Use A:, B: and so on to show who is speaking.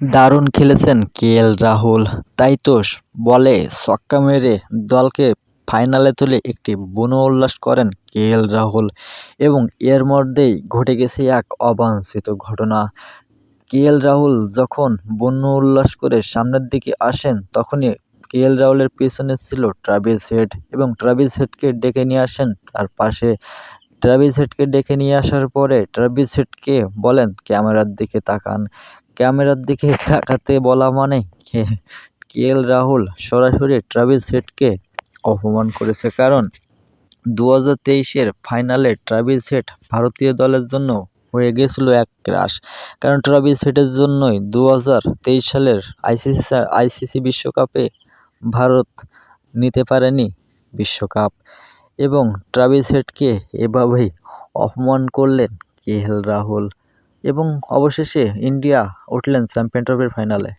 A: দারুণ খেলেছেন কে এল রাহুল। তাই তো বলে ছক্কা মেরে দলকে ফাইনালে তুলে একটি বুনো উল্লাস করেন কে এল রাহুল এবং এর মধ্যেই ঘটে গেছে এক অবাঞ্ছিত ঘটনা। কে এল রাহুল যখন বন্য উল্লাস করে সামনের দিকে আসেন, তখনই কে এল রাহুলের পেছনে ছিল ট্রাভিস হেড এবং ট্রাভিস হেডকে ডেকে নিয়ে আসেন তার পাশে ট্রাভিস হেডকে ডেকে নিয়ে আসার পরে ট্রাভিস হেডকে বলেন, ক্যামেরার দিকে তাকান। ক্যামেরার দিকে তাকাতে বলা মানে কে? এল রাহুল সরাসরি ট্রাভিস হেডকে অপমান করেছে। কারণ দু হাজার তেইশের ফাইনালে ট্রাভিস হেড ভারতীয় দলের জন্য হয়ে গেছিল এক ক্রাশ। কারণ ট্রাভিস হেডের জন্যই দু হাজার তেইশ সালের আইসিসি আইসিসি বিশ্বকাপে ভারত নিতে পারেনি বিশ্বকাপ। এবং ট্রাভিস হেডকে এভাবেই অপমান করলেন কে এল রাহুল এবং অবশেষে ইন্ডিয়া উঠলেন চ্যাম্পিয়ন ট্রফির ফাইনালে।